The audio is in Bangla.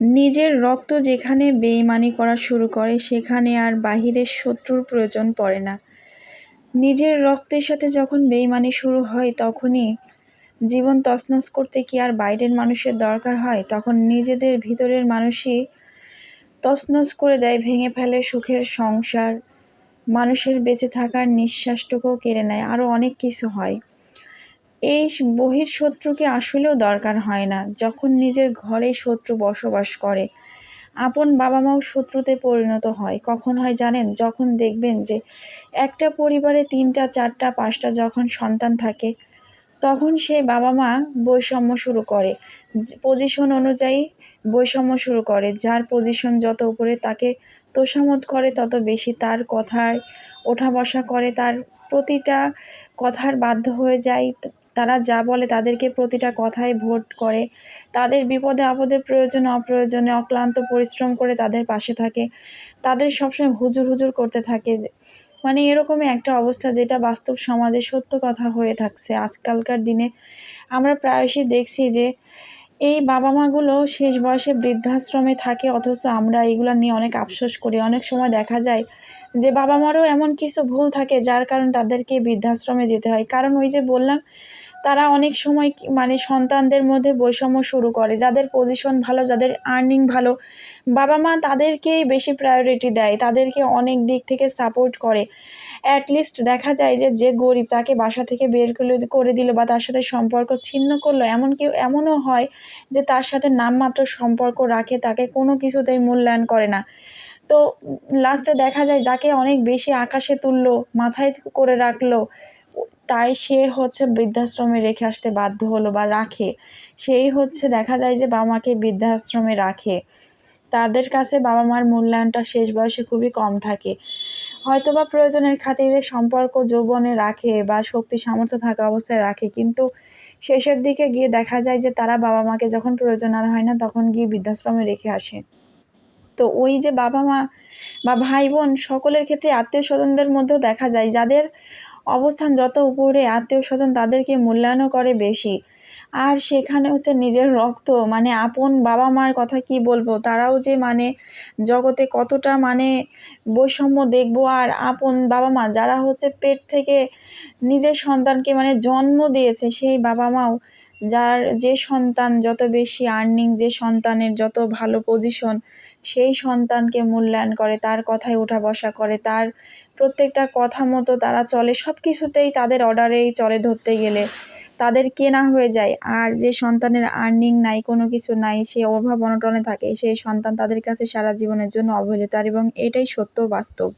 নিজের রক্ত যেখানে বেইমানি করা শুরু করে, সেখানে আর বাহিরের শত্রুর প্রয়োজন পড়ে না। নিজের রক্তের সাথে যখন বেইমানি শুরু হয়, তখনই জীবন তছনছ করতে কি আর বাইরের মানুষের দরকার হয়? তখন নিজেদের ভিতরের মানুষই তছনছ করে দেয়, ভেঙে ফেলে সুখের সংসার। মানুষের বেঁচে থাকার নিঃশ্বাসটুকুও কেড়ে নেয়। আরও অনেক কিছু হয়। এই বহির শত্রুকে আসলেও দরকার হয় না, যখন নিজের ঘরে শত্রু বসবাস করে। আপন বাবা মাও শত্রুতে পরিণত হয়। কখন হয় জানেন? যখন দেখবেন যে একটা পরিবারে তিনটা, চারটা, পাঁচটা যখন সন্তান থাকে, তখন সেই বাবা মা বৈষম্য শুরু করে। পজিশন অনুযায়ী বৈষম্য শুরু করে। যার পজিশন যত উপরে তাকে তোষামত করে, তত বেশি তার কথায় ওঠা বসা করে। তার প্রতিটা কথার বাধ্য হয়ে যায়। তারা যা বলে তাদেরকে প্রতিটা কথায় ভোট করে। তাদের বিপদে, আপদে, প্রয়োজনে, অপ্রয়োজনে, অক্লান্ত পরিশ্রম করে তাদের পাশে থাকে। তাদের সবসময় হুজুর হুজুর করতে থাকে। মানে এরকমই একটা অবস্থা যেটা বাস্তব সমাজে সত্য কথা হয়ে থাকছে। আজকালকার দিনে আমরা প্রায়শই দেখছি যে, এই বাবা মাগুলো শেষ বয়সে বৃদ্ধাশ্রমে থাকে, অথচ আমরা এগুলো নিয়ে অনেক আফসোস করি। অনেক সময় দেখা যায় যে বাবা মারও এমন কিছু ভুল থাকে যার কারণ তাদেরকে বৃদ্ধাশ্রমে যেতে হয়। কারণ ওই যে বললাম তারা অনেক সময় মানে সন্তানদের মধ্যে বৈষম্য শুরু করে। যাদের পজিশন ভালো, যাদের আর্নিং ভালো, বাবা মা তাদেরকেই বেশি প্রায়োরিটি দেয়, তাদেরকে অনেক দিক থেকে সাপোর্ট করে। অ্যাটলিস্ট দেখা যায় যে যে গরিব তাকে বাসা থেকে বের করে করে দিল বা তার সাথে সম্পর্ক ছিন্ন করল, এমনকি এমনও হয় যে তার সাথে নামমাত্র সম্পর্ক রাখে, তাকে কোনো কিছুতেই মূল্যায়ন করে না। তো লাস্টে দেখা যায় যাকে অনেক বেশি আকাশে তুললো, মাথায় করে রাখল তাই সে হচ্ছে বৃদ্ধাশ্রমে রেখে আসতে বাধ্য হলো বা রাখে। সেই হচ্ছে দেখা যায় যে বাবা মাকে বৃদ্ধাশ্রমে রাখে। তাদের কাছে বাবা মার মূল্যায়নটা শেষ বয়সে খুবই কম থাকে। হয়তো বা প্রয়োজনের খাতিরে সম্পর্ক যৌবনে রাখে বা শক্তি সামর্থ্য থাকা অবস্থায় রাখে, কিন্তু শেষের দিকে গিয়ে দেখা যায় যে তারা বাবা মাকে যখন প্রয়োজন আর হয় না, তখন গিয়ে বৃদ্ধাশ্রমে রেখে আসে। তো ওই যে বাবা মা বা ভাই বোন সকলের ক্ষেত্রে আত্মীয় স্বজনদের মধ্যেও দেখা যায়, যাদের অবস্থান যত উপরে আত্মীয় স্বজন তাদেরকে মূল্যায়নও করে বেশি। আর সেখানে হচ্ছে নিজের রক্ত মানে আপন বাবা মার কথা কি বলব? তারাও যে মানে জগতে কতটা মানে বৈষম্য দেখব আর আপন বাবা মা যারা হচ্ছে পেট থেকে নিজের সন্তানকে মানে জন্ম দিয়েছে, সেই বাবা মাও যার যে সন্তান যত বেশি আর্নিং যে সন্তানের যত ভালো পজিশন সেই সন্তানকে মূল্যায়ন করে, তার কথায় ওঠা বসা করে, তার প্রত্যেকটা কথা মতো তারা চলে সব কিছুতেই তাদের অর্ডারেই চলে ধরতে গেলে। তাদের কেনা হয়ে যায়, আর যে সন্তানের আর্নিং নাই, কোনো কিছু নাই, সে অভাব অনটনে থাকে, সেই সন্তান তাদের কাছে সারা জীবনের জন্য অবহেলিত, আর এবং এটাই সত্য বাস্তব।